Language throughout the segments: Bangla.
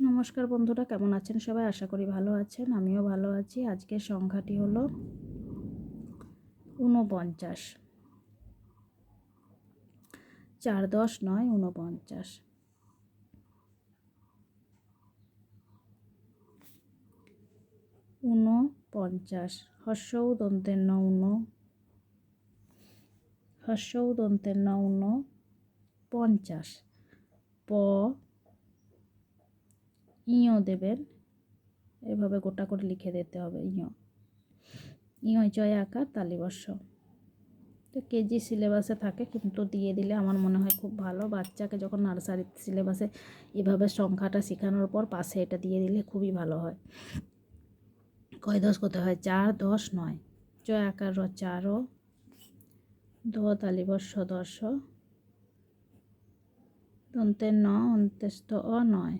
নমস্কার বন্ধুরা, কেমন আছেন সবাই? আশা করি ভালো আছেন, আমিও ভালো আছি। আজকের সংখ্যাটি হলো ঊনপঞ্চাশ। চার দশ নয়, ঊনপঞ্চাশ। ঊনপঞ্চাশ। হর্ষৌ দন্তের ন ঊন। হর্ষৌ দন্তের ন ঊন। পঞ্চাশ। প ইও দেবেন। এভাবে গোটা করে লিখে দিতে হবে ইও ইও জয় আকার তালিবর্ষ তো কেজি সিলেবাসে থাকে, কিন্তু দিয়ে দিলে আমার মনে হয় খুব ভালো। বাচ্চাকে যখন নার্সারি সিলেবাসে এভাবে সংখ্যাটা শেখানোর পর পাশে এটা দিয়ে দিলে খুবই ভালো হয়। কয় দশ করতে হয়? চার, দশ, নয়। জয় আকার র চারও দ তালিবর্ষ দশ দন্তের ন, অন্ত্যস্ত অ, নয়।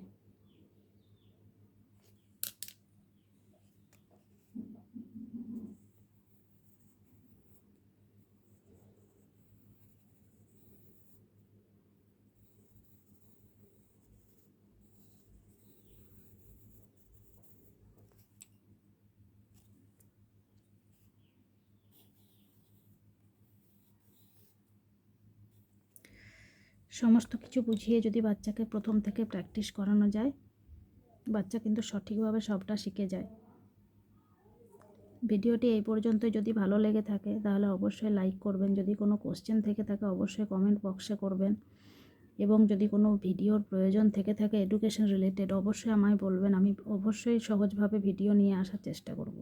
সমস্ত কিছু বুঝিয়ে যদি বাচ্চাকে প্রথম থেকে প্র্যাকটিস করানো যায়, বাচ্চা কিন্তু সঠিকভাবে সবটা শিখে যায়। ভিডিওটি এই পর্যন্ত যদি ভালো লেগে থাকে, তাহলে অবশ্যই লাইক করবেন। যদি কোনো কোশ্চেন থেকে থাকে, অবশ্যই কমেন্ট বক্সে করবেন। এবং যদি কোনো ভিডিওর প্রয়োজন থেকে থাকে এডুকেশন রিলেটেড অবশ্যই আমায় বলবেন। আমি অবশ্যই সহজভাবে ভিডিও নিয়ে আসার চেষ্টা করব।